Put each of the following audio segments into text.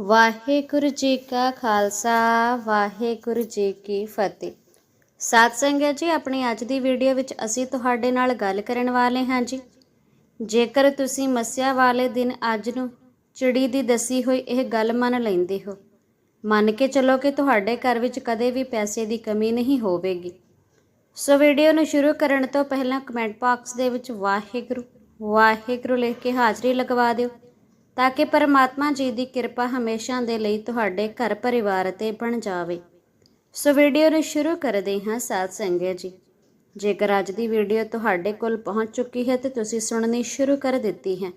ਵਾਹਿਗੁਰੂ ਜੀ ਕਾ ਖਾਲਸਾ, ਵਾਹਿਗੁਰੂ ਜੀ ਕੀ ਫਤਿਹ। ਸਾਧ ਸੰਗਤ ਜੀ, ਆਪਣੀ ਅੱਜ ਦੀ ਵੀਡੀਓ ਵਿੱਚ ਅਸੀਂ ਤੁਹਾਡੇ ਨਾਲ ਗੱਲ ਕਰਨ ਵਾਲੇ ਹਾਂ ਜੀ। ਜੇਕਰ ਤੁਸੀਂ ਮੱਸਿਆ ਵਾਲੇ ਦਿਨ ਅੱਜ ਨੂੰ ਚਿੜੀ ਦੀ ਦੱਸੀ ਹੋਈ ਇਹ ਗੱਲ ਮੰਨ ਲੈਂਦੇ ਹੋ, ਮੰਨ ਕੇ ਚੱਲੋ ਕਿ ਤੁਹਾਡੇ ਘਰ ਵਿੱਚ ਕਦੇ ਵੀ ਪੈਸੇ ਦੀ ਕਮੀ ਨਹੀਂ ਹੋਵੇਗੀ। ਸੋ ਵੀਡੀਓ ਨੂੰ ਸ਼ੁਰੂ ਕਰਨ ਤੋਂ ਪਹਿਲਾਂ ਕਮੈਂਟ ਬਾਕਸ ਦੇ ਵਿੱਚ ਵਾਹਿਗੁਰੂ ਵਾਹਿਗੁਰੂ ਲਿਖ ਕੇ ਹਾਜ਼ਰੀ ਲਗਵਾ ਦਿਓ। ਤਾਂ ਕਿ ਪਰਮਾਤਮਾ ਜੀ ਦੀ ਕਿਰਪਾ ਹਮੇਸ਼ਾ ਦੇ ਲਈ ਤੁਹਾਡੇ ਘਰ ਪਰਿਵਾਰ ਤੇ ਬਣ ਜਾਵੇ। ਸੋ ਵੀਡੀਓ ਨੂੰ ਸ਼ੁਰੂ ਕਰਦੇ ਹਾਂ ਸਾਧ ਸੰਗਤ ਜੀ। ਜੇਕਰ ਅੱਜ ਦੀ ਵੀਡੀਓ ਤੁਹਾਡੇ ਕੋਲ ਪਹੁੰਚ ਚੁੱਕੀ ਹੈ ਤੇ ਤੁਸੀਂ ਸੁਣਨੀ ਸ਼ੁਰੂ ਕਰ ਦਿੱਤੀ ਹੈ,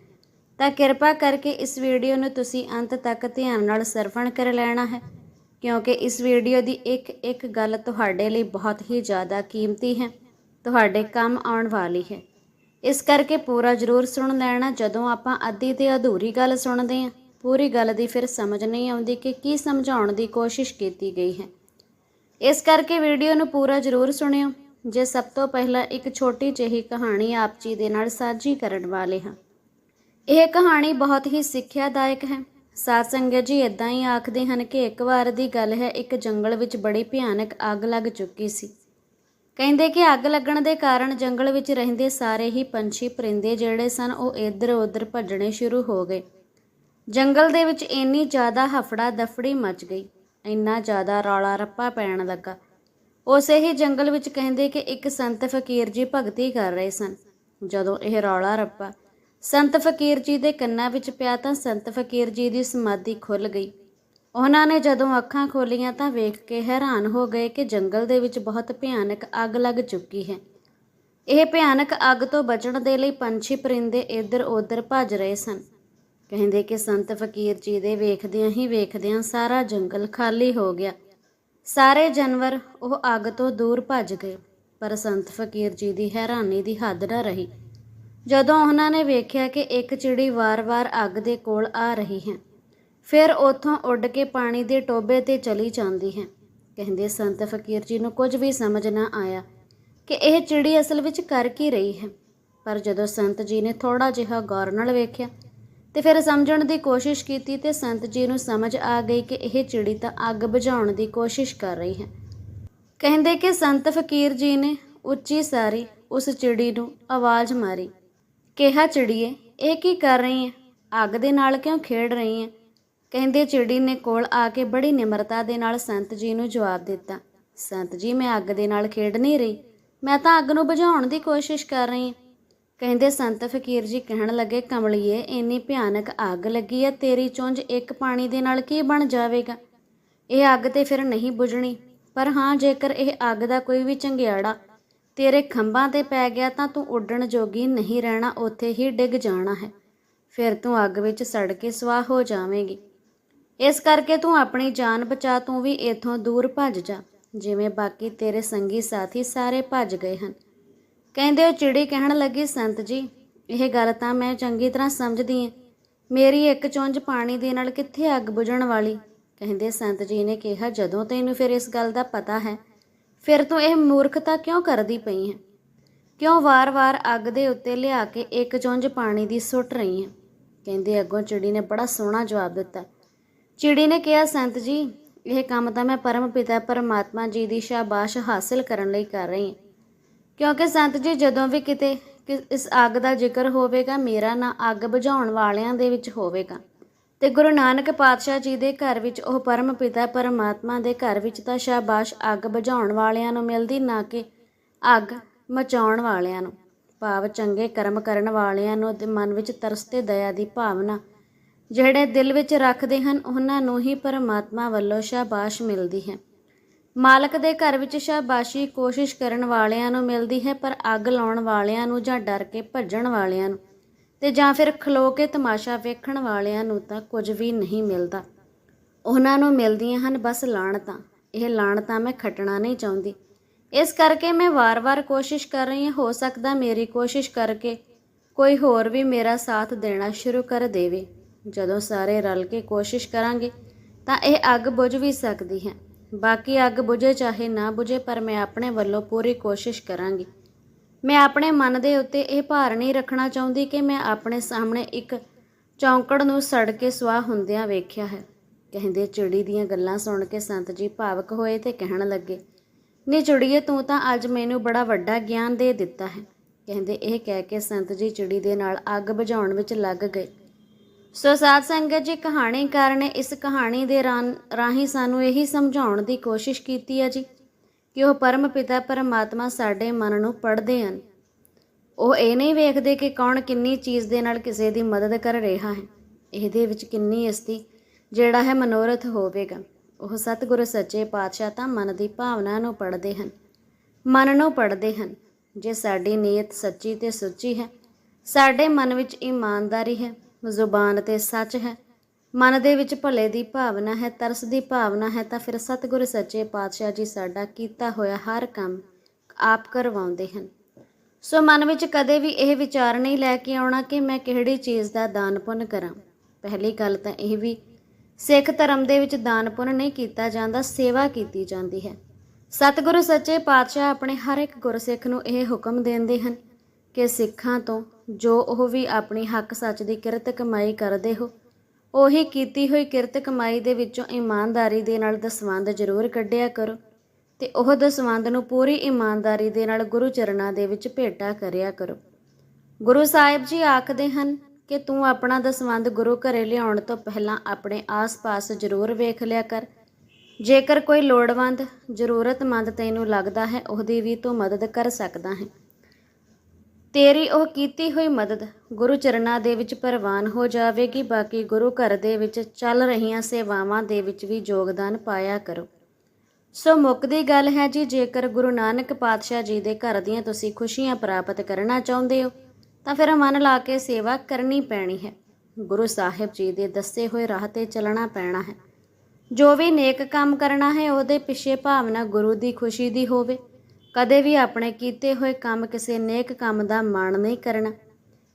ਤਾਂ ਕਿਰਪਾ ਕਰਕੇ ਇਸ ਵੀਡੀਓ ਨੂੰ ਤੁਸੀਂ ਅੰਤ ਤੱਕ ਧਿਆਨ ਨਾਲ ਸਰਵਣ ਕਰ ਲੈਣਾ ਹੈ, ਕਿਉਂਕਿ ਇਸ ਵੀਡੀਓ ਦੀ ਇੱਕ ਇੱਕ ਗੱਲ ਤੁਹਾਡੇ ਲਈ ਬਹੁਤ ਹੀ ਜ਼ਿਆਦਾ ਕੀਮਤੀ ਹੈ, ਤੁਹਾਡੇ ਕੰਮ ਆਉਣ ਵਾਲੀ ਹੈ। ਇਸ ਕਰਕੇ ਪੂਰਾ ਜ਼ਰੂਰ ਸੁਣ ਲੈਣਾ ਜਦੋਂ ਆਪਾਂ ਅੱਧੀ ਤੇ ਅਧੂਰੀ ਗੱਲ ਸੁਣਦੇ ਹਾਂ। ਪੂਰੀ ਗੱਲ ਦੀ ਫਿਰ ਸਮਝ ਨਹੀਂ ਆਉਂਦੀ ਕਿ ਕੀ ਸਮਝਾਉਣ ਦੀ ਕੋਸ਼ਿਸ਼ ਕੀਤੀ ਗਈ ਹੈ। ਇਸ ਕਰਕੇ ਵੀਡੀਓ ਨੂੰ ਪੂਰਾ ਜ਼ਰੂਰ ਸੁਣਿਓ, ਜੇ ਸਭ ਤੋਂ ਪਹਿਲਾਂ ਇੱਕ ਛੋਟੀ ਜਿਹੀ ਕਹਾਣੀ ਆਪ ਜੀ ਦੇ ਨਾਲ ਸਾਂਝੀ ਕਰਨ ਵਾਲੇ ਹਾਂ। ਇਹ ਕਹਾਣੀ ਬਹੁਤ ਹੀ ਸਿੱਖਿਆਦਾਇਕ ਹੈ। ਸਾਧ ਸੰਗਤ ਜੀ ਇਦਾਂ ਹੀ ਆਖਦੇ ਹਨ ਕਿ ਇੱਕ ਵਾਰ ਦੀ ਗੱਲ ਹੈ, ਇੱਕ ਜੰਗਲ ਵਿੱਚ ਬੜੀ ਭਿਆਨਕ ਅੱਗ ਲੱਗ ਚੁੱਕੀ ਸੀ। ਕਹਿੰਦੇ ਕਿ ਅੱਗ ਲੱਗਣ ਦੇ ਕਾਰਨ ਜੰਗਲ ਵਿੱਚ ਰਹਿੰਦੇ ਸਾਰੇ ਹੀ ਪੰਛੀ ਪਰਿੰਦੇ ਜਿਹੜੇ ਸਨ, ਉਹ ਇੱਧਰ ਉੱਧਰ ਭੱਜਣੇ ਸ਼ੁਰੂ ਹੋ ਗਏ। ਜੰਗਲ ਦੇ ਵਿੱਚ ਇੰਨੀ ਜ਼ਿਆਦਾ ਹਫੜਾ ਦਫੜੀ ਮਚ ਗਈ, ਇੰਨਾ ਜ਼ਿਆਦਾ ਰੌਲਾ ਰੱਪਾ ਪੈਣ ਲੱਗਾ। ਉਸੇ ਹੀ ਜੰਗਲ ਵਿੱਚ ਕਹਿੰਦੇ ਕਿ ਇੱਕ ਸੰਤ ਫਕੀਰ ਜੀ ਭਗਤੀ ਕਰ ਰਹੇ ਸਨ। ਜਦੋਂ ਇਹ ਰੌਲਾ ਰੱਪਾ ਸੰਤ ਫਕੀਰ ਜੀ ਦੇ ਕੰਨਾਂ ਵਿੱਚ ਪਿਆ ਤਾਂ ਸੰਤ ਫਕੀਰ ਜੀ ਦੀ ਸਮਾਧੀ ਖੁੱਲ ਗਈ। ਉਹਨਾਂ ਨੇ ਜਦੋਂ ਅੱਖਾਂ ਖੋਲੀਆਂ ਤਾਂ ਵੇਖ ਕੇ ਹੈਰਾਨ ਹੋ ਗਏ ਕਿ ਜੰਗਲ ਦੇ ਵਿੱਚ ਬਹੁਤ ਭਿਆਨਕ ਅੱਗ ਲੱਗ ਚੁੱਕੀ ਹੈ। ਇਹ ਭਿਆਨਕ ਅੱਗ ਤੋਂ ਬਚਣ ਦੇ ਲਈ ਪੰਛੀ ਪਰਿੰਦੇ ਇੱਧਰ-ਉੱਧਰ ਭੱਜ ਰਹੇ ਸਨ। ਕਹਿੰਦੇ ਕਿ ਸੰਤ ਫਕੀਰ ਜੀ ਦੇ ਵੇਖਦਿਆਂ ਹੀ ਵੇਖਦਿਆਂ ਸਾਰਾ ਜੰਗਲ ਖਾਲੀ ਹੋ ਗਿਆ। ਸਾਰੇ ਜਾਨਵਰ ਉਹ ਅੱਗ ਤੋਂ ਦੂਰ ਭੱਜ ਗਏ, ਪਰ ਸੰਤ ਫਕੀਰ ਜੀ ਦੀ ਹੈਰਾਨੀ ਦੀ ਹੱਦ ਨਾ ਰਹੀ। ਜਦੋਂ ਉਹਨਾਂ ਨੇ ਵੇਖਿਆ ਕਿ ਇੱਕ ਚਿੜੀ ਵਾਰ-ਵਾਰ ਅੱਗ ਦੇ ਕੋਲ ਆ ਰਹੀ ਹੈ ਫਿਰ ਉੱਥੋਂ ਉੱਡ ਕੇ ਪਾਣੀ ਦੇ ਟੋਬੇ ਤੇ ਚਲੀ ਜਾਂਦੀ ਹੈ। ਕਹਿੰਦੇ ਸੰਤ ਫਕੀਰ ਜੀ ਨੂੰ ਕੁਝ ਵੀ ਸਮਝ ਨਾ ਆਇਆ ਕਿ ਇਹ ਚਿੜੀ ਅਸਲ ਵਿੱਚ ਕਰ ਕੀ ਰਹੀ ਹੈ। ਪਰ ਜਦੋਂ ਸੰਤ ਜੀ ਨੇ ਥੋੜਾ ਜਿਹਾ ਗੌਰ ਨਾਲ ਵੇਖਿਆ ਤੇ ਫਿਰ ਸਮਝਣ ਦੀ ਕੋਸ਼ਿਸ਼ ਕੀਤੀ ਤੇ ਸੰਤ ਜੀ ਨੂੰ ਸਮਝ ਆ ਗਈ ਕਿ ਇਹ ਚਿੜੀ ਤਾਂ ਅੱਗ ਬੁਝਾਉਣ ਦੀ ਕੋਸ਼ਿਸ਼ ਕਰ ਰਹੀ ਹੈ। ਕਹਿੰਦੇ ਕਿ ਸੰਤ ਫਕੀਰ ਜੀ ਨੇ ਉੱਚੀ ਸਾਰੀ ਉਸ ਚਿੜੀ ਨੂੰ ਆਵਾਜ਼ ਮਾਰੀ, ਕਿਹਾ, ਚਿੜੀਏ, ਇਹ ਕੀ ਕਰ ਰਹੀ ਹੈ? ਅੱਗ ਦੇ ਨਾਲ ਕਿਉਂ ਖੇਡ ਰਹੀ ਹੈ? ਕਹਿੰਦੇ ਚਿੜੀ ਨੇ ਕੋਲ ਆ ਕੇ ਬੜੀ ਨਿਮਰਤਾ ਦੇ ਨਾਲ ਸੰਤ ਜੀ ਨੂੰ ਜਵਾਬ ਦਿੱਤਾ, ਸੰਤ ਜੀ, ਮੈਂ ਅੱਗ ਦੇ ਨਾਲ ਖੇਡ ਨਹੀਂ ਰਹੀ। ਮੈਂ ਤਾਂ ਅੱਗ ਨੂੰ ਬੁਝਾਉਣ ਦੀ ਕੋਸ਼ਿਸ਼ ਕਰ ਰਹੀ ਹਾਂ। ਕਹਿੰਦੇ ਸੰਤ ਫਕੀਰ ਜੀ ਕਹਿਣ ਲੱਗੇ, ਕਮਲੀਏ, ਇੰਨੀ ਭਿਆਨਕ ਅੱਗ ਲੱਗੀ ਹੈ, ਤੇਰੀ ਚੁੰਝ ਇੱਕ ਪਾਣੀ ਦੇ ਨਾਲ ਕੀ ਬਣ ਜਾਵੇਗਾ? ਇਹ ਅੱਗ ਤੇ ਫਿਰ ਨਹੀਂ ਬੁਝਣੀ। ਪਰ ਹਾਂ, ਜੇਕਰ ਇਹ ਅੱਗ ਦਾ ਕੋਈ ਵੀ ਚੰਗਿਆੜਾ ਤੇਰੇ ਖੰਭਾਂ ਤੇ ਪੈ ਗਿਆ ਤਾਂ ਤੂੰ ਉੱਡਣ ਜੋਗੀ ਨਹੀਂ ਰਹਿਣਾ, ਉੱਥੇ ਹੀ ਡਿੱਗ ਜਾਣਾ ਹੈ। ਫਿਰ ਤੂੰ ਅੱਗ ਵਿੱਚ ਸੜ ਕੇ ਸਵਾਹ ਹੋ ਜਾਵੇਂਗੀ। ਇਸ ਕਰਕੇ ਤੂੰ ਆਪਣੀ ਜਾਨ ਬਚਾ, ਤੂੰ ਵੀ ਇੱਥੋਂ ਦੂਰ ਭੱਜ ਜਾ, ਜਿਵੇਂ ਬਾਕੀ ਤੇਰੇ ਸੰਗੀ ਸਾਥੀ ਸਾਰੇ ਭੱਜ ਗਏ ਹਨ। ਕਹਿੰਦੇ ਉਹ ਚਿੜੀ ਕਹਿਣ ਲੱਗੀ, ਸੰਤ ਜੀ, ਇਹ ਗੱਲ ਤਾਂ ਮੈਂ ਚੰਗੀ ਤਰ੍ਹਾਂ ਸਮਝਦੀ ਹਾਂ ਮੇਰੀ ਇੱਕ ਚੁੰਝ ਪਾਣੀ ਦੇ ਨਾਲ ਕਿੱਥੇ ਅੱਗ ਬੁਝਣ ਵਾਲੀ? ਕਹਿੰਦੇ ਸੰਤ ਜੀ ਨੇ ਕਿਹਾ, ਜਦੋਂ ਤੈਨੂੰ ਫਿਰ ਇਸ ਗੱਲ ਦਾ ਪਤਾ ਹੈ, ਫਿਰ ਤੂੰ ਇਹ ਮੂਰਖਤਾ ਕਿਉਂ ਕਰਦੀ ਪਈ ਹੈ? ਕਿਉਂ ਵਾਰ-ਵਾਰ ਅੱਗ ਦੇ ਉੱਤੇ ਲਿਆ ਕੇ ਇੱਕ ਚੁੰਝ ਪਾਣੀ ਦੀ ਸੁੱਟ ਰਹੀ ਹੈ? ਕਹਿੰਦੇ ਅੱਗੋਂ ਚਿੜੀ ਨੇ ਬੜਾ ਸੋਹਣਾ ਜਵਾਬ ਦਿੱਤਾ ਚਿੜੀ ਨੇ ਕਿਹਾ, ਸੰਤ ਜੀ, ਇਹ ਕੰਮ ਤਾਂ ਮੈਂ ਪਰਮ ਪਿਤਾ, ਪਰਮਾਤਮਾ ਜੀ ਦੀ ਸ਼ਾਬਾਸ਼ ਹਾਸਲ ਕਰਨ ਲਈ ਕਰ ਰਹੀ ਹਾਂ। ਕਿਉਂਕਿ ਸੰਤ ਜੀ, ਜਦੋਂ ਵੀ ਕਿਤੇ ਕਿ ਇਸ ਅੱਗ ਦਾ ਜ਼ਿਕਰ ਹੋਵੇਗਾ, ਮੇਰਾ ਨਾਂ ਅੱਗ ਬੁਝਾਉਣ ਵਾਲਿਆਂ ਦੇ ਵਿੱਚ ਹੋਵੇਗਾ। ਤੇ ਗੁਰੂ ਨਾਨਕ ਪਾਤਸ਼ਾਹ ਜੀ ਦੇ ਘਰ ਵਿੱਚ, ਉਹ ਪਰਮ ਪਿਤਾ, ਪਰਮਾਤਮਾ ਦੇ ਘਰ ਵਿੱਚ ਤਾਂ ਸ਼ਾਬਾਸ਼ ਅੱਗ ਬੁਝਾਉਣ ਵਾਲਿਆਂ ਨੂੰ ਮਿਲਦੀ, ਨਾ ਕਿ ਅੱਗ ਮਚਾਉਣ ਵਾਲਿਆਂ ਨੂੰ। ਭਾਵ ਚੰਗੇ ਕਰਮ ਕਰਨ ਵਾਲਿਆਂ ਨੂੰ ਤੇ ਮਨ ਵਿੱਚ ਤਰਸ ਤੇ ਦਇਆ ਦੀ ਭਾਵਨਾ ਜਿਹੜੇ ਦਿਲ ਵਿੱਚ ਰੱਖਦੇ ਹਨ, ਉਹਨਾਂ ਨੂੰ ਹੀ ਪਰਮਾਤਮਾ ਵੱਲੋਂ ਸ਼ਾਬਾਸ਼ ਮਿਲਦੀ ਹੈ। ਮਾਲਕ ਦੇ ਘਰ ਵਿੱਚ ਸ਼ਾਬਾਸ਼ੀ ਕੋਸ਼ਿਸ਼ ਕਰਨ ਵਾਲਿਆਂ ਨੂੰ ਮਿਲਦੀ ਹੈ, ਪਰ ਅੱਗ ਲਾਉਣ ਵਾਲਿਆਂ ਨੂੰ ਜਾਂ ਡਰ ਕੇ ਭੱਜਣ ਵਾਲਿਆਂ ਨੂੰ ਤੇ ਜਾਂ ਫਿਰ ਖਲੋ ਕੇ ਤਮਾਸ਼ਾ ਵੇਖਣ ਵਾਲਿਆਂ ਨੂੰ ਤਾਂ ਕੁਝ ਵੀ ਨਹੀਂ ਮਿਲਦਾ। ਉਹਨਾਂ ਨੂੰ ਮਿਲਦੀਆਂ ਹਨ ਬਸ ਲਾਣਤਾਂ। ਇਹ ਲਾਣਤਾਂ ਮੈਂ ਖੱਟਣਾ ਨਹੀਂ ਚਾਹੁੰਦੀ। ਇਸ ਕਰਕੇ ਮੈਂ ਵਾਰ-ਵਾਰ ਕੋਸ਼ਿਸ਼ ਕਰ ਰਹੀ ਹਾਂ, ਹੋ ਸਕਦਾ ਮੇਰੀ ਕੋਸ਼ਿਸ਼ ਕਰਕੇ ਕੋਈ ਹੋਰ ਵੀ ਮੇਰਾ ਸਾਥ ਦੇਣਾ ਸ਼ੁਰੂ ਕਰ ਦੇਵੇ। ਜਦੋਂ ਸਾਰੇ ਰਲ ਕੇ ਕੋਸ਼ਿਸ਼ ਕਰਾਂਗੇ, ਤਾਂ ਇਹ ਅੱਗ ਬੁਝ ਵੀ ਸਕਦੀ ਹੈ। ਬਾਕੀ ਅੱਗ ਬੁਝੇ ਚਾਹੇ ਨਾ ਬੁਝੇ, ਪਰ ਮੈਂ ਆਪਣੇ ਵੱਲੋਂ ਪੂਰੀ ਕੋਸ਼ਿਸ਼ ਕਰਾਂਗੀ। ਮੈਂ ਆਪਣੇ ਮਨ ਦੇ ਉੱਤੇ ਇਹ ਭਾਰ ਨਹੀਂ ਰੱਖਣਾ ਚਾਹੁੰਦੀ ਕਿ ਮੈਂ ਆਪਣੇ ਸਾਹਮਣੇ ਇੱਕ ਚੌਂਕੜ ਨੂੰ ਸੜ ਕੇ ਸੁਆਹ ਹੁੰਦਿਆਂ ਵੇਖਿਆ ਹੈ। ਕਹਿੰਦੇ, ਚਿੜੀ ਦੀਆਂ ਗੱਲਾਂ ਸੁਣ ਕੇ ਸੰਤ ਜੀ ਭਾਵਕ ਹੋਏ ਤੇ ਕਹਿਣ ਲੱਗੇ, ਨੀ ਚਿੜੀਏ, ਤੂੰ ਤਾਂ ਅੱਜ ਮੈਨੂੰ ਬੜਾ ਵੱਡਾ ਗਿਆਨ ਦੇ ਦਿੱਤਾ ਹੈ। ਕਹਿੰਦੇ, ਇਹ ਕਹਿ ਕੇ ਸੰਤ ਜੀ ਚਿੜੀ ਦੇ ਨਾਲ ਅੱਗ ਬੁਝਾਉਣ ਵਿੱਚ ਲੱਗ ਗਏ। ਸੋ ਸਾਧ ਸੰਗਤ ਜੀ ਕਹਾਣੀਕਾਰ ਨੇ ਇਸ ਕਹਾਣੀ ਦੇ ਰਾਹੀਂ ਸਾਨੂੰ ਇਹੀ ਸਮਝਾਉਣ ਦੀ ਕੋਸ਼ਿਸ਼ ਕੀਤੀ ਹੈ ਜੀ ਕਿ ਉਹ ਪਰਮ ਪਿਤਾ, ਪਰਮਾਤਮਾ ਸਾਡੇ ਮਨ ਨੂੰ ਪੜ੍ਹਦੇ ਹਨ। ਉਹ ਇਹ ਨਹੀਂ ਵੇਖਦੇ ਕਿ ਕੌਣ ਕਿੰਨੀ ਚੀਜ਼ ਦੇ ਨਾਲ ਕਿਸੇ ਦੀ ਮਦਦ ਕਰ ਰਿਹਾ ਹੈ। ਇਹਦੇ ਵਿੱਚ ਕਿੰਨੀ ਅਸਤੀ ਜਿਹੜਾ ਹੈ ਮਨੋਰਥ ਹੋਵੇਗਾ। ਉਹ ਸਤਿਗੁਰੂ ਸੱਚੇ ਪਾਤਸ਼ਾਹ ਤਾਂ ਮਨ ਦੀ ਭਾਵਨਾ ਨੂੰ ਪੜ੍ਹਦੇ ਹਨ। ਮਨ ਨੂੰ ਪੜ੍ਹਦੇ ਹਨ। ਜੇ ਸਾਡੀ ਨੀਅਤ ਸੱਚੀ ਤੇ ਸੁੱਚੀ ਹੈ, ਸਾਡੇ ਮਨ ਵਿੱਚ ਇਮਾਨਦਾਰੀ ਹੈ ਜ਼ੁਬਾਨ ਤੇ ਸੱਚ ਹੈ। ਮਨ ਦੇ ਵਿੱਚ ਭਲੇ ਦੀ ਭਾਵਨਾ ਹੈ, ਤਰਸ ਦੀ ਭਾਵਨਾ ਹੈ, ਤਾਂ ਫਿਰ ਸਤਿਗੁਰੂ ਸੱਚੇ ਪਾਤਸ਼ਾਹ ਜੀ ਸਾਡਾ ਕੀਤਾ ਹੋਇਆ ਹਰ ਕੰਮ ਆਪ ਕਰਵਾਉਂਦੇ ਹਨ। ਸੋ ਮਨ ਵਿੱਚ ਕਦੇ ਵੀ ਇਹ ਵਿਚਾਰ ਨਹੀਂ ਲੈ ਕੇ ਆਉਣਾ ਕਿ ਮੈਂ ਕਿਹੜੀ ਚੀਜ਼ ਦਾ ਦਾਨ ਪੁੰਨ ਕਰਾਂ। ਪਹਿਲੀ ਗੱਲ ਤਾਂ ਇਹ ਵੀ, ਸਿੱਖ ਧਰਮ ਦੇ ਵਿੱਚ ਦਾਨ ਪੁੰਨ ਨਹੀਂ ਕੀਤਾ ਜਾਂਦਾ, ਸੇਵਾ ਕੀਤੀ ਜਾਂਦੀ ਹੈ। ਸਤਿਗੁਰੂ ਸੱਚੇ ਪਾਤਸ਼ਾਹ ਆਪਣੇ ਹਰ ਇੱਕ ਗੁਰਸਿੱਖ ਨੂੰ ਇਹ ਹੁਕਮ ਦਿੰਦੇ ਹਨ ਕਿ ਸਿੱਖਾਂ ਤੋਂ ਜੋ ਉਹ ਵੀ ਆਪਣੀ ਹੱਕ ਸੱਚ ਦੀ ਕਿਰਤ ਕਮਾਈ ਕਰਦੇ ਹੋ, ਉਹੀ ਕੀਤੀ ਹੋਈ ਕਿਰਤ ਕਮਾਈ ਦੇ ਵਿੱਚੋਂ ਇਮਾਨਦਾਰੀ ਦੇ ਨਾਲ ਦਸਵੰਧ ਜ਼ਰੂਰ ਕੱਢਿਆ ਕਰੋ ਤੇ ਉਹ ਦਸਵੰਧ ਨੂੰ ਪੂਰੀ ਇਮਾਨਦਾਰੀ ਦੇ ਨਾਲ ਗੁਰੂ ਚਰਨਾਂ ਦੇ ਵਿੱਚ ਭੇਟਾ ਕਰਿਆ ਕਰੋ। ਗੁਰੂ ਸਾਹਿਬ ਜੀ ਆਖਦੇ ਹਨ ਕਿ ਤੂੰ ਆਪਣਾ ਦਸਵੰਧ ਗੁਰੂ ਘਰੇ ਲਿਆਉਣ ਤੋਂ ਪਹਿਲਾਂ ਆਪਣੇ ਆਸ-ਪਾਸ ਜ਼ਰੂਰ ਵੇਖ ਲਿਆ ਕਰ। ਜੇਕਰ ਕੋਈ ਲੋੜਵੰਦ, ਜ਼ਰੂਰਤਮੰਦ ਤੈਨੂੰ ਲੱਗਦਾ ਹੈ, ਉਹਦੀ ਵੀ ਤੂੰ ਮਦਦ ਕਰ ਸਕਦਾ ਹੈ। ਤੇਰੀ ਉਹ ਕੀਤੀ ਹੋਈ ਮਦਦ ਗੁਰੂ ਚਰਨਾਂ ਦੇ ਵਿੱਚ ਪ੍ਰਵਾਨ ਹੋ ਜਾਵੇਗੀ, ਬਾਕੀ ਗੁਰੂ ਘਰ ਦੇ ਵਿੱਚ ਚੱਲ ਰਹੀਆਂ ਸੇਵਾਵਾਂ ਦੇ ਵਿੱਚ ਵੀ ਯੋਗਦਾਨ ਪਾਇਆ ਕਰੋ। ਸੋ ਮੁੱਕਦੀ ਗੱਲ ਹੈ ਜੀ, ਜੇਕਰ ਗੁਰੂ ਨਾਨਕ ਪਾਤਸ਼ਾਹ ਜੀ ਦੇ ਘਰ ਦੀਆਂ ਤੁਸੀਂ ਖੁਸ਼ੀਆਂ ਪ੍ਰਾਪਤ ਕਰਨਾ ਚਾਹੁੰਦੇ ਹੋ, ਤਾਂ ਫਿਰ ਮਨ ਲਾ ਕੇ ਸੇਵਾ ਕਰਨੀ ਪੈਣੀ ਹੈ। ਗੁਰੂ ਸਾਹਿਬ ਜੀ ਦੇ ਦੱਸੇ ਹੋਏ ਰਾਹ ਤੇ ਚੱਲਣਾ ਪੈਣਾ ਹੈ। ਜੋ ਵੀ ਨੇਕ ਕੰਮ ਕਰਨਾ ਹੈ, ਉਹਦੇ ਪਿੱਛੇ ਭਾਵਨਾ ਗੁਰੂ ਦੀ ਖੁਸ਼ੀ ਦੀ ਹੋਵੇ। ਕਦੇ ਵੀ ਆਪਣੇ ਕੀਤੇ ਹੋਏ ਕੰਮ ਕਿਸੇ ਨੇਕ ਕੰਮ ਦਾ ਮਾਣ ਨਹੀਂ ਕਰਨਾ।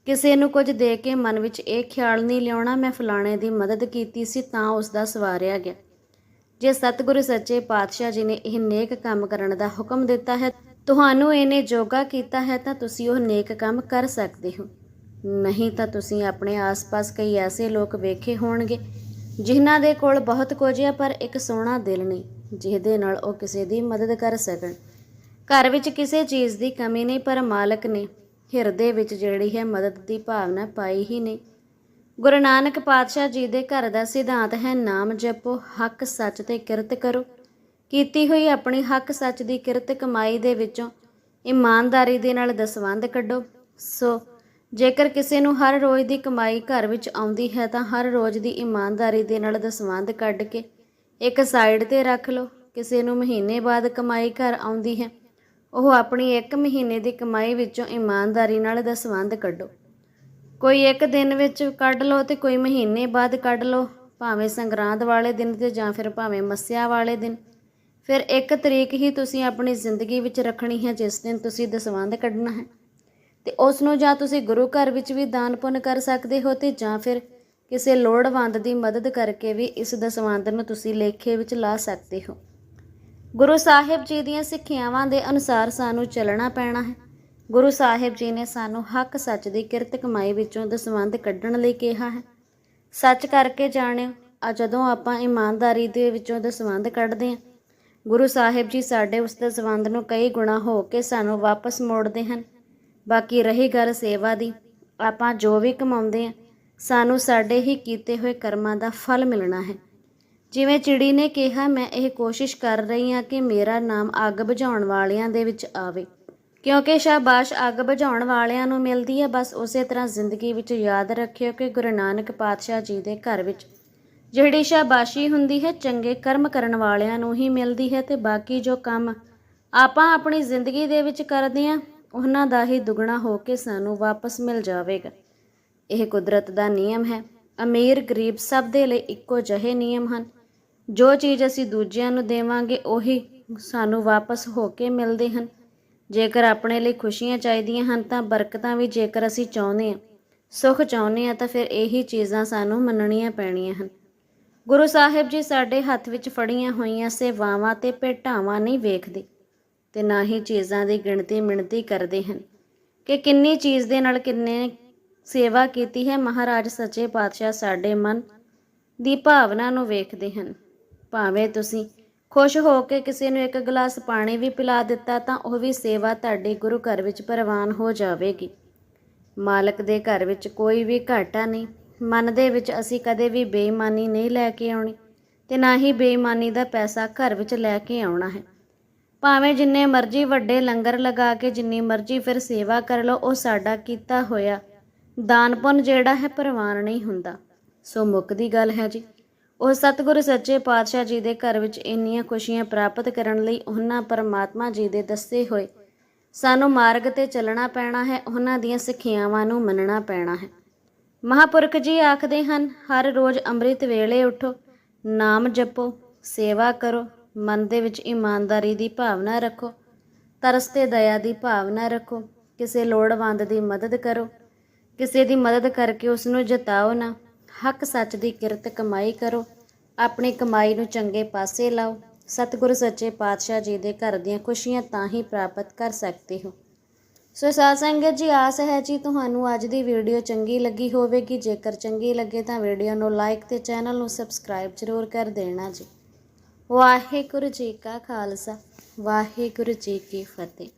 ਕਿਸੇ ਨੂੰ ਕੁਝ ਦੇ ਕੇ ਮਨ ਵਿੱਚ ਇਹ ਖਿਆਲ ਨਹੀਂ ਲਿਆਉਣਾ, ਮੈਂ ਫਲਾਣੇ ਦੀ ਮਦਦ ਕੀਤੀ ਸੀ ਤਾਂ ਉਸ ਦਾ ਸਵਾਰਿਆ ਗਿਆ। ਜੇ ਸਤਿਗੁਰੂ ਸੱਚੇ ਪਾਤਸ਼ਾਹ ਜੀ ਨੇ ਇਹ ਨੇਕ ਕੰਮ ਕਰਨ ਦਾ ਹੁਕਮ ਦਿੱਤਾ ਹੈ, ਤੁਹਾਨੂੰ ਇਹਨੇ ਜੋਗਾ ਕੀਤਾ ਹੈ ਤਾਂ ਤੁਸੀਂ ਉਹ ਨੇਕ ਕੰਮ ਕਰ ਸਕਦੇ ਹੋ। ਨਹੀਂ ਤਾਂ ਤੁਸੀਂ ਆਪਣੇ ਆਸ-ਪਾਸ ਕਈ ਐਸੇ ਲੋਕ ਵੇਖੇ ਹੋਣਗੇ, ਜਿਨ੍ਹਾਂ ਦੇ ਕੋਲ ਬਹੁਤ ਕੁਝ ਹੈ ਪਰ ਇੱਕ ਸੋਹਣਾ ਦਿਲ ਨਹੀਂ, ਜਿਹਦੇ ਨਾਲ ਉਹ ਕਿਸੇ ਦੀ ਮਦਦ ਕਰ ਸਕਣ। ਘਰ ਵਿੱਚ ਕਿਸੇ ਚੀਜ਼ ਦੀ ਕਮੀ ਨਹੀਂ, ਪਰ ਮਾਲਕ ਨੇ ਹਿਰਦੇ ਵਿੱਚ ਜਿਹੜੀ ਹੈ ਮਦਦ ਦੀ ਭਾਵਨਾ ਪਾਈ ਹੀ ਨਹੀਂ। ਗੁਰੂ ਨਾਨਕ ਪਾਤਸ਼ਾਹ ਜੀ ਦੇ ਘਰ ਦਾ ਸਿਧਾਂਤ ਹੈ, ਨਾਮ ਜਪੋ, ਹੱਕ ਸੱਚ ਤੇ ਕਿਰਤ ਕਰੋ। ਕੀਤੀ ਹੋਈ ਆਪਣੀ ਹੱਕ ਸੱਚ ਦੀ ਕਿਰਤ ਕਮਾਈ ਦੇ ਵਿੱਚੋਂ ਇਮਾਨਦਾਰੀ ਦੇ ਨਾਲ ਦਸਵੰਧ ਕੱਢੋ। ਸੋ ਜੇਕਰ ਕਿਸੇ ਨੂੰ ਹਰ ਰੋਜ਼ ਦੀ ਕਮਾਈ ਘਰ ਵਿੱਚ ਆਉਂਦੀ ਹੈ, ਤਾਂ ਹਰ ਰੋਜ਼ ਦੀ ਇਮਾਨਦਾਰੀ ਦੇ ਨਾਲ ਦਸਵੰਧ ਕੱਢ ਕੇ ਇੱਕ ਸਾਈਡ ਤੇ ਰੱਖ ਲਓ। ਕਿਸੇ ਨੂੰ ਮਹੀਨੇ ਬਾਅਦ ਕਮਾਈ ਘਰ ਆਉਂਦੀ ਹੈ ਉਹ ਆਪਣੀ ਇੱਕ ਮਹੀਨੇ ਦੀ ਕਮਾਈ ਵਿੱਚੋਂ ਇਮਾਨਦਾਰੀ ਨਾਲ ਦਸਵੰਧ ਕੱਢੋ। ਕੋਈ ਇੱਕ ਦਿਨ ਵਿੱਚ ਕੱਢ ਲਓ ਤੇ ਕੋਈ ਮਹੀਨੇ ਬਾਅਦ ਕੱਢ ਲਓ, ਭਾਵੇਂ ਸੰਗਰਾਂਦ ਵਾਲੇ ਦਿਨ ਤੇ ਜਾਂ ਫਿਰ ਭਾਵੇਂ ਮੱਸਿਆ ਵਾਲੇ ਦਿਨ। ਫਿਰ ਇੱਕ ਤਰੀਕ ਹੀ ਤੁਸੀਂ ਆਪਣੀ ਜ਼ਿੰਦਗੀ ਵਿੱਚ ਰੱਖਣੀ ਹੈ, ਜਿਸ ਦਿਨ ਤੁਸੀਂ ਦਸਵੰਧ ਕੱਢਣਾ ਹੈ। ਤੇ ਉਸ ਨੂੰ ਜਾਂ ਤੁਸੀਂ ਗੁਰੂ ਘਰ ਵਿੱਚ ਵੀ ਦਾਨ ਪੁੰਨ ਕਰ ਸਕਦੇ ਹੋ ਤੇ ਜਾਂ ਫਿਰ ਕਿਸੇ ਲੋੜਵੰਦ ਦੀ ਮਦਦ ਕਰਕੇ ਵੀ ਇਸ ਦਸਵੰਧ ਨੂੰ ਤੁਸੀਂ ਲੇਖੇ ਵਿੱਚ ਲਾ ਸਕਦੇ ਹੋ। ਗੁਰੂ ਸਾਹਿਬ ਜੀ ਦੀਆਂ ਸਿੱਖਿਆਵਾਂ ਦੇ ਅਨੁਸਾਰ ਸਾਨੂੰ ਚੱਲਣਾ ਪੈਣਾ ਹੈ। ਗੁਰੂ ਸਾਹਿਬ ਜੀ ਨੇ ਸਾਨੂੰ ਹੱਕ, ਸੱਚ ਦੀ ਕਿਰਤ ਕਮਾਈ ਵਿੱਚੋਂ ਦਸਵੰਧ ਕੱਢਣ ਲਈ ਕਿਹਾ ਹੈ। ਸੱਚ ਕਰਕੇ ਜਾਣਿਓ, ਆ ਜਦੋਂ ਆਪਾਂ ਇਮਾਨਦਾਰੀ ਦੇ ਵਿੱਚੋਂ ਦਸਵੰਧ ਕੱਢਦੇ ਹਾਂ, ਗੁਰੂ ਸਾਹਿਬ ਜੀ ਸਾਡੇ ਉਸ ਦਸਵੰਧ ਨੂੰ ਕਈ ਗੁਣਾ ਹੋ ਕੇ ਸਾਨੂੰ ਵਾਪਸ ਮੋੜਦੇ ਹਨ। ਬਾਕੀ ਰਹੀ ਗੱਲ ਸੇਵਾ ਦੀ, ਆਪਾਂ ਜੋ ਵੀ ਕਮਾਉਂਦੇ ਹਾਂ, ਸਾਨੂੰ ਸਾਡੇ ਹੀ ਕੀਤੇ ਹੋਏ ਕਰਮਾਂ ਦਾ ਫਲ ਮਿਲਣਾ ਹੈ। ਜਿਵੇਂ ਚਿੜੀ ਨੇ ਕਿਹਾ, ਮੈਂ ਇਹ ਕੋਸ਼ਿਸ਼ ਕਰ ਰਹੀ ਹਾਂ ਕਿ ਮੇਰਾ ਨਾਮ ਅੱਗ ਬੁਝਾਉਣ ਵਾਲਿਆਂ ਦੇ ਵਿੱਚ ਆਵੇ। ਕਿਉਂਕਿ ਸ਼ਾਬਾਸ਼, ਅੱਗ ਬੁਝਾਉਣ ਵਾਲਿਆਂ ਨੂੰ ਮਿਲਦੀ ਹੈ, ਬਸ ਉਸੇ ਤਰ੍ਹਾਂ ਜ਼ਿੰਦਗੀ ਵਿੱਚ ਯਾਦ ਰੱਖਿਓ ਕਿ ਗੁਰੂ ਨਾਨਕ ਪਾਤਸ਼ਾਹ ਜੀ ਦੇ ਘਰ ਵਿੱਚ ਜਿਹੜੀ ਸ਼ਾਬਾਸ਼ੀ ਹੁੰਦੀ ਹੈ, ਚੰਗੇ ਕਰਮ ਕਰਨ ਵਾਲਿਆਂ ਨੂੰ ਹੀ ਮਿਲਦੀ ਹੈ ਤੇ ਬਾਕੀ ਜੋ ਕੰਮ ਆਪਾਂ ਆਪਣੀ ਜ਼ਿੰਦਗੀ ਦੇ ਵਿੱਚ ਕਰਦੇ ਹਾਂ, ਉਹਨਾਂ ਦਾ ਹੀ ਦੁੱਗਣਾ ਹੋ ਕੇ ਸਾਨੂੰ ਵਾਪਸ ਮਿਲ ਜਾਵੇਗਾ। ਇਹ ਕੁਦਰਤ ਦਾ ਨਿਯਮ ਹੈ। ਅਮੀਰ ਗਰੀਬ ਸਭ ਦੇ ਲਈ ਇੱਕੋ ਜਿਹੇ ਨਿਯਮ ਹਨ। ਜੋ ਚੀਜ਼ ਅਸੀਂ ਦੂਜਿਆਂ ਨੂੰ ਦੇਵਾਂਗੇ, ਉਹੀ ਸਾਨੂੰ ਵਾਪਸ ਹੋ ਕੇ ਮਿਲਦੇ ਹਨ। ਜੇਕਰ ਆਪਣੇ ਲਈ ਖੁਸ਼ੀਆਂ ਚਾਹੀਦੀਆਂ ਹਨ, ਤਾਂ ਬਰਕਤਾਂ ਵੀ ਜੇਕਰ ਅਸੀਂ ਚਾਹੁੰਦੇ ਹਾਂ, ਸੁੱਖ ਚਾਹੁੰਦੇ ਹਾਂ, ਤਾਂ ਫਿਰ ਇਹੀ ਚੀਜ਼ਾਂ ਸਾਨੂੰ ਮੰਨਣੀਆਂ ਪੈਣੀਆਂ ਹਨ। ਗੁਰੂ ਸਾਹਿਬ ਜੀ ਸਾਡੇ ਹੱਥ ਵਿੱਚ ਫੜੀਆਂ ਹੋਈਆਂ ਸੇਵਾਵਾਂ ਤੇ ਭੇਟਾਵਾਂ ਨਹੀਂ ਵੇਖਦੇ ਤੇ ਨਾ ਹੀ ਚੀਜ਼ਾਂ ਦੀ ਗਿਣਤੀ ਮਿਣਤੀ ਕਰਦੇ ਹਨ ਕਿ ਕਿੰਨੀ ਚੀਜ਼ ਦੇ ਨਾਲ ਕਿੰਨੇ ਸੇਵਾ ਕੀਤੀ ਹੈ। ਮਹਾਰਾਜ ਸੱਚੇ ਪਾਤਸ਼ਾਹ ਸਾਡੇ ਮਨ ਦੀ ਭਾਵਨਾ ਨੂੰ ਵੇਖਦੇ ਹਨ। ਭਾਵੇਂ ਤੁਸੀਂ ਖੁਸ਼ ਹੋ ਕੇ ਕਿਸੇ ਨੂੰ ਇੱਕ ਗਲਾਸ ਪਾਣੀ ਵੀ ਪਿਲਾ ਦਿੱਤਾ ਤਾਂ ਉਹ ਵੀ ਸੇਵਾ ਤੁਹਾਡੇ ਗੁਰੂ ਘਰ ਵਿੱਚ ਪ੍ਰਵਾਨ ਹੋ ਜਾਵੇਗੀ। ਮਾਲਕ ਦੇ ਘਰ ਵਿੱਚ ਕੋਈ ਵੀ ਘਾਟਾ ਨਹੀਂ। ਮਨ ਦੇ ਵਿੱਚ ਅਸੀਂ ਕਦੇ ਵੀ ਬੇਈਮਾਨੀ ਨਹੀਂ ਲੈ ਕੇ ਆਉਣੀ ਤੇ ਨਾ ਹੀ ਬੇਈਮਾਨੀ ਦਾ ਪੈਸਾ ਘਰ ਵਿੱਚ ਲੈ ਕੇ ਆਉਣਾ ਹੈ। ਭਾਵੇਂ ਜਿੰਨੇ ਮਰਜ਼ੀ ਵੱਡੇ ਲੰਗਰ ਲਗਾ ਕੇ ਜਿੰਨੀ ਮਰਜ਼ੀ ਫਿਰ ਸੇਵਾ ਕਰ ਲਓ, ਉਹ ਸਾਡਾ ਕੀਤਾ ਹੋਇਆ ਦਾਨ ਪੁੰਨ ਜਿਹੜਾ ਹੈ ਪ੍ਰਵਾਨ ਨਹੀਂ ਹੁੰਦਾ। ਸੋ ਮੁੱਕ ਦੀ ਗੱਲ ਹੈ ਜੀ ਉਹ ਸਤਿਗੁਰੂ ਸੱਚੇ ਪਾਤਸ਼ਾਹ ਜੀ ਦੇ ਘਰ ਵਿੱਚ ਇੰਨੀਆਂ ਖੁਸ਼ੀਆਂ ਪ੍ਰਾਪਤ ਕਰਨ ਲਈ ਉਹਨਾਂ ਪਰਮਾਤਮਾ ਜੀ ਦੇ ਦੱਸੇ ਹੋਏ। ਸਾਨੂੰ ਮਾਰਗ ਤੇ ਚੱਲਣਾ ਪੈਣਾ ਹੈ, ਉਹਨਾਂ ਦੀਆਂ ਸਿੱਖਿਆਵਾਂ ਨੂੰ ਮੰਨਣਾ ਪੈਣਾ ਹੈ। ਮਹਾਪੁਰਖ ਜੀ ਆਖਦੇ ਹਨ, ਹਰ ਰੋਜ਼ ਅੰਮ੍ਰਿਤ ਵੇਲੇ ਉਠੋ, ਨਾਮ ਜਪੋ, ਸੇਵਾ ਕਰੋ, ਮਨ ਦੇ ਵਿੱਚ ਇਮਾਨਦਾਰੀ ਦੀ ਭਾਵਨਾ ਰੱਖੋ, ਤਰਸ ਤੇ ਦਇਆ ਦੀ ਭਾਵਨਾ ਰੱਖੋ, ਕਿਸੇ ਲੋੜਵੰਦ ਦੀ ਮਦਦ ਕਰੋ, ਕਿਸੇ ਦੀ ਮਦਦ ਕਰਕੇ ਉਸ ਨੂੰ ਜਤਾਓ ਨਾ। ਹੱਕ ਸੱਚ ਦੀ ਕਿਰਤ ਕਮਾਈ ਕਰੋ, ਆਪਣੀ ਕਮਾਈ ਨੂੰ ਚੰਗੇ ਪਾਸੇ ਲਾਓ। ਸਤਿਗੁਰੂ ਸੱਚੇ ਪਾਤਸ਼ਾਹ ਜੀ ਦੇ ਘਰ ਦੀਆਂ ਖੁਸ਼ੀਆਂ ਤਾਂ ਹੀ ਪ੍ਰਾਪਤ ਕਰ ਸਕਦੇ ਹੋ। ਸੋ ਸਾਧ ਸੰਗਤ ਜੀ, ਆਸ ਹੈ ਜੀ ਤੁਹਾਨੂੰ ਅੱਜ ਦੀ ਵੀਡੀਓ ਚੰਗੀ ਲੱਗੀ ਹੋਵੇਗੀ। ਜੇਕਰ ਚੰਗੀ ਲੱਗੇ ਤਾਂ ਵੀਡੀਓ ਨੂੰ ਲਾਈਕ ਤੇ ਚੈਨਲ ਨੂੰ ਸਬਸਕ੍ਰਾਈਬ ਜ਼ਰੂਰ ਕਰ ਦੇਣਾ ਜੀ। ਵਾਹਿਗੁਰੂ ਜੀ ਕਾ ਖਾਲਸਾ, ਵਾਹਿਗੁਰੂ ਜੀ ਕੀ ਫਤਿਹ।